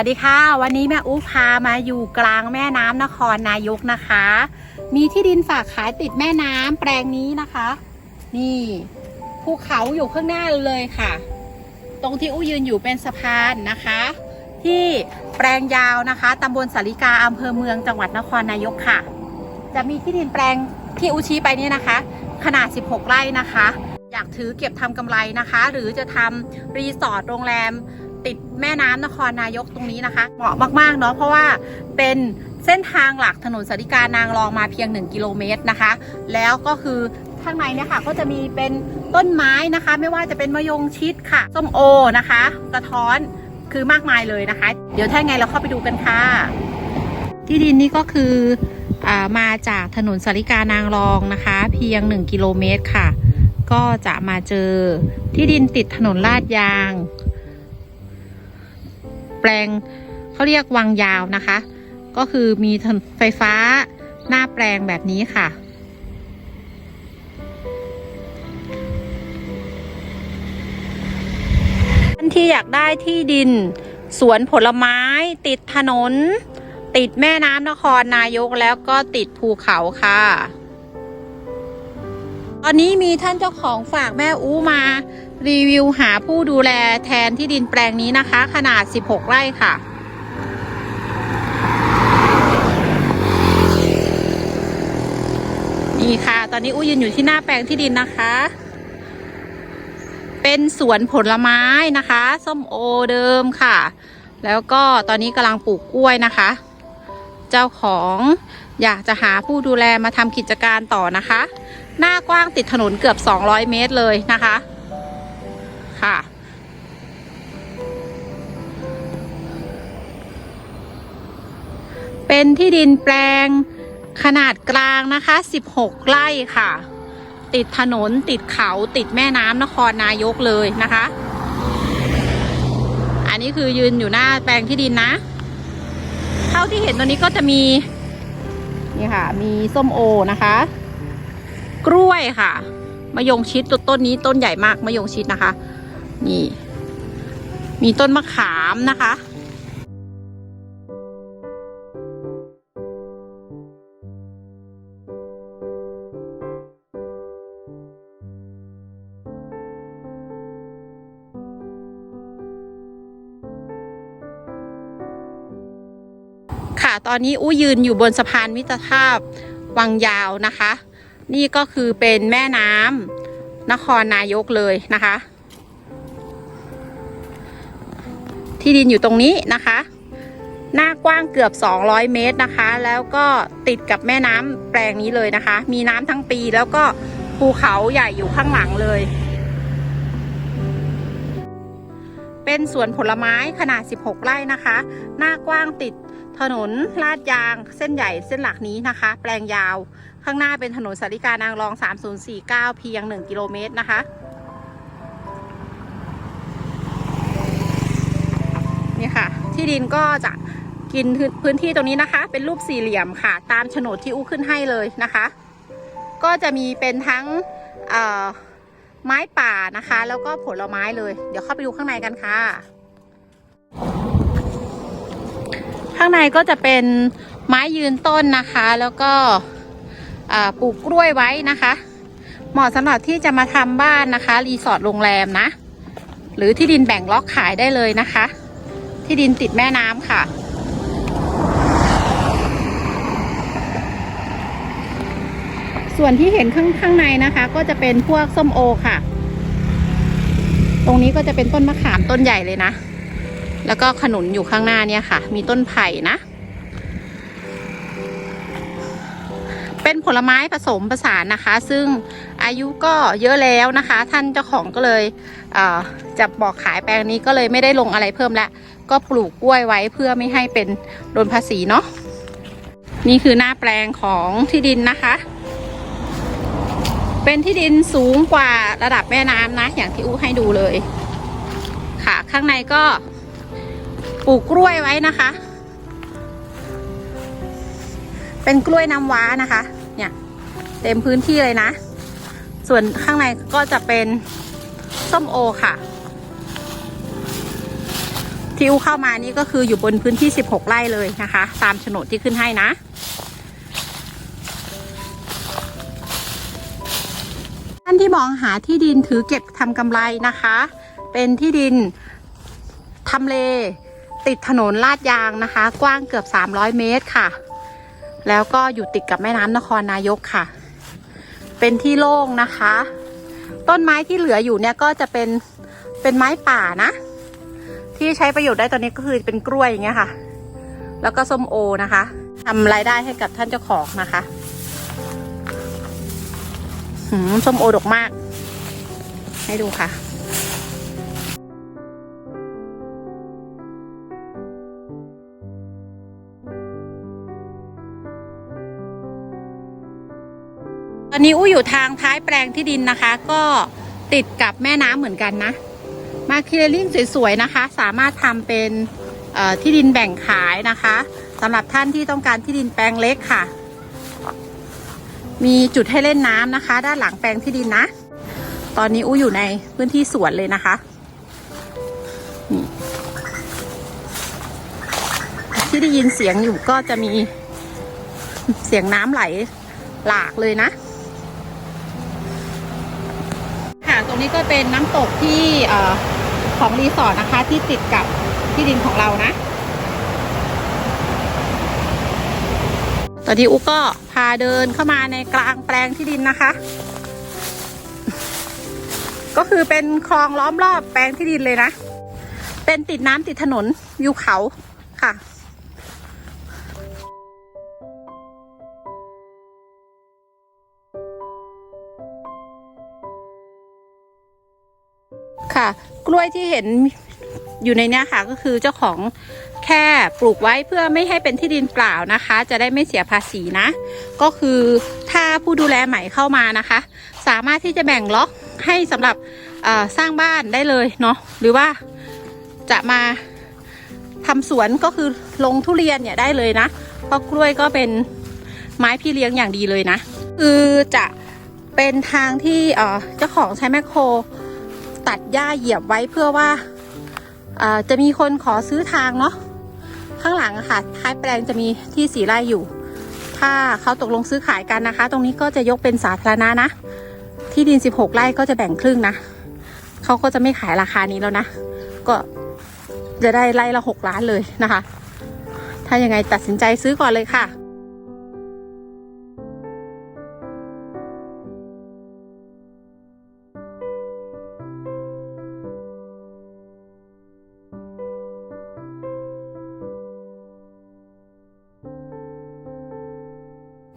วัสดีค่ะ วันนี้แม่อู้พามาอยู่กลางแม่น้ำนครนายกนะคะ มีที่ดินฝากขายติดแม่น้ำแปลงนี้นะคะ นี่ภูเขาอยู่ข้างหน้าเลยค่ะ ตรงที่อู้ยืนอยู่เป็นสะพานนะคะ ที่แปลงยาวนะคะตำบลสาริกาอำเภอเมืองจังหวัดนครนายกค่ะ จะมีที่ดินแปลงที่อูชี้ไปนี่นะคะ ขนาด 16 ไร่นะคะ อยากถือเก็บทำกำไรนะคะ หรือจะทำรีสอร์ทโรงแรม ติดแม่น้ำนครนายกตรงนี้นะคะ เหมาะมากๆเนาะเพราะว่าเป็นเส้นทางหลักถนนสาริการนางรองมาเพียง 1 กิโลเมตรนะคะ แล้วก็คือข้างในเนี่ยค่ะก็จะมีเป็นต้นไม้นะคะ ไม่ว่าจะเป็นมะยงชิดค่ะส้มโอนะคะ กระท้อนคือมากมายเลยนะคะ เดี๋ยวถ้าไงเราเข้าไปดูกันค่ะ ที่ดินนี้ก็คืออมาจากถนนสาริกานางรองนะคะ เพียง 1 กิโลเมตรค่ะ ก็จะมาเจอที่ดินติดถนนลาดยาง แปลงเขาเรียกวังยาวนะคะ ก็คือมีถนนไฟฟ้าหน้าแปลงแบบนี้ค่ะ ท่านที่อยากได้ที่ดิน สวนผลไม้ติดถนน ติดแม่น้ำนครนายกแล้วก็ติดภูเขาค่ะ อนนี้มีท่านเจ้าของฝากแม่อู้มา รีวิวหาผู้ดูแลแทนที่ดินแปลงนี้นะคะ ขนาด 16 ไร่ค่ะ นี่ค่ะ ตอนนี้อู้ยืนอยู่ที่หน้าแปลงที่ดินนะคะ เป็นสวนผลไม้นะคะส้มโอเดิมค่ะ แล้วก็ตอนนี้กำลังปลูกกล้วยนะคะ เจ้าของอยากจะหาผู้ดูแลมาทำกิจการต่อนะคะ หน้ากว้างติดถนนเกือบ 200 เมตรเลยนะคะ ค่ะ เป็นที่ดินแปลงขนาดกลางนะคะ 16 ไร่ค่ะ ติดถนนติดเขาติดแม่น้ำนครนายกเลยนะคะ อันนี้คือยืนอยู่หน้าแปลงที่ดินนะ เท่าที่เห็นตอนนี้ก็จะมี นี่ค่ะ มีส้มโอนะคะ กล้วยค่ะมะยงชิดต้นต้นนี้ต้นใหญ่มากมะยงชิดนะคะ นี่ มีต้นมะขามนะคะค่ะตอนนี้อู้ยืนอยู่บนสะพานมิตรภาพวังยาวนะคะ นี่ก็คือเป็นแม่น้ำนครนายกเลยนะคะ ที่ดินอยู่ตรงนี้นะคะ หน้ากว้างเกือบ 200 เมตรนะคะ แล้วก็ติดกับแม่น้ำแปลงนี้เลยนะคะ มีน้ำทั้งปีแล้วก็ภูเขาใหญ่อยู่ข้างหลังเลย เป็นสวนผลไม้ขนาด 16 ไร่นะคะ หน้ากว้างติด ถนนลาดยางเส้นใหญ่เส้นหลักนี้นะคะ แปลงยาวข้างหน้าเป็นถนนสาริการนางรอง 3049 เพียง 1 กิโลเมตรนะคะนี่ค่ะ ที่ดินก็จะกินพื้นที่ตรงนี้นะคะ เป็นรูปสี่เหลี่ยมค่ะ ตามโฉนดที่อู้ขึ้นให้เลยนะคะ ก็จะมีเป็นทั้งไม้ป่านะคะ แล้วก็ผลไม้เลย เดี๋ยวเข้าไปดูข้างในกันค่ะ ข้างในก็จะเป็นไม้ยืนต้นนะคะ แล้วก็ปลูกกล้วยไว้นะคะ เหมาะสำหรับที่จะมาทำบ้านนะคะ รีสอร์ทโรงแรมนะ หรือที่ดินแบ่งล็อกขายได้เลยนะคะ ที่ดินติดแม่น้ำค่ะส่วนที่เห็นข้างข้างในนะคะ ก็จะเป็นพวกส้มโอค่ะ ตรงนี้ก็จะเป็นต้นมะขามต้นใหญ่เลยนะ แล้วก็ขนุนอยู่ข้างหน้าเนี่ยค่ะ มีต้นไผ่นะ เป็นผลไม้ผสมผสานนะคะ ซึ่งอายุก็เยอะแล้วนะคะ ท่านเจ้าของก็เลยเจะบอกขายแปลงนี้ก็เลยไม่ได้ลงอะไรเพิ่มแล้ว ก็ปลูกกล้วยไว้เพื่อไม่ให้เป็นโดนภาษีเนาะนี่คือหน้าแปลงของที่ดินนะคะ เป็นที่ดินสูงกว่าระดับแม่น้ำนะ อย่างที่อู้ให้ดูเลย ค่ะ ข้างในก็ ปลูกกล้วยไว้นะคะ เป็นกล้วยน้ำว้านะคะ เนี่ย เต็มพื้นที่เลยนะ ส่วนข้างในก็จะเป็นส้มโอค่ะที่อูเข้ามานี่ก็คืออยู่บนพื้นที่ 16 ไร่เลยนะคะ ตามโฉนดที่ขึ้นให้นะท่านที่มองหาที่ดินถือเก็บทำกำไรนะคะ เป็นที่ดินทำเล ติดถนนลาดยางนะคะ กว้างเกือบ 300 เมตรค่ะ แล้วก็อยู่ติดกับแม่น้ำนครนายกค่ะ เป็นที่โล่งนะคะ ต้นไม้ที่เหลืออยู่เนี่ยก็จะเป็นเป็นไม้ป่านะ ที่ใช้ประโยชน์ได้ตอนนี้ก็คือเป็นกล้วยอย่างเงี้ยค่ะ แล้วก็ส้มโอนะคะทำรายได้ให้กับท่านเจ้าของนะคะหืมส้มโอดกมาก ให้ดูค่ะ อนนี้อู้อยู่ทางท้ายแปลงที่ดินนะคะ ก็ติดกับแม่น้ำเหมือนกันนะ มาคิเลลิ่งสวยๆนะคะ สามารถทำเป็นที่ดินแบ่งขายนะคะสำหรับท่านที่ต้องการที่ดินแปลงเล็กค่ะ มีจุดให้เล่นน้ำนะคะ ด้านหลังแปลงที่ดินนะ ตอนนี้อู้อยู่ในพื้นที่สวนเลยนะคะที่ได้ยินเสียงอยู่ก็จะมีเสียงน้ำไหลหลากเลยนะ ค่ะตรงนี้ก็เป็นน้ำตกที่ของรีสอร์ทนะคะที่ติดกับที่ดินของเรานะตอนนี้อุ๊กก็พาเดินเข้ามาในกลางแปลงที่ดินนะคะ ก็คือเป็นคลองล้อมรอบแปลงที่ดินเลยนะ เป็นติดน้ำติดถนนวิวเขาค่ะ กล้วยที่เห็นอยู่ในเนี้ยค่ะก็คือเจ้าของแค่ปลูกไว้เพื่อไม่ให้เป็นที่ดินเปล่านะคะ จะได้ไม่เสียภาษีนะ ก็คือถ้าผู้ดูแลใหม่เข้ามานะคะ สามารถที่จะแบ่งล็อกให้สำหรับสร้างบ้านได้เลยเนาะหรือว่าจะมาทำสวนก็คือลงทุเรียนเนี่ยได้เลยนะ เพราะกล้วยก็เป็นไม้พี่เลี้ยงอย่างดีเลยนะ คือจะเป็นทางที่เจ้าของใช้แมคโคร ตัดหญ้าเหยียบไว้เพื่อว่าจะมีคนขอซื้อทางเนาะข้างหลังค่ะท้ายแปลงจะมีที่สีไร่อยู่ ถ้าเขาตกลงซื้อขายกันนะคะ ตรงนี้ก็จะยกเป็นสาธารณะนะ ที่ดิน 16 ไร่ก็จะแบ่งครึ่งนะเขาก็จะไม่ขายราคานี้แล้วนะ ก็จะได้ไร่ละ 6 ล้านเลยนะคะ ถ้ายังไงตัดสินใจซื้อก่อนเลยค่ะ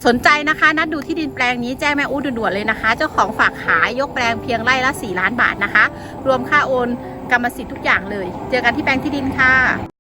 สนใจนะคะ นัดดูที่ดินแปลงนี้แจ้งแม่อู้ด่วนๆเลยนะคะ เจ้าของฝากขายยกแปลงเพียงไร่ละ 4 ล้านบาทนะคะ รวมค่าโอนกรรมสิทธิ์ทุกอย่างเลย เจอกันที่แปลงที่ดินค่ะ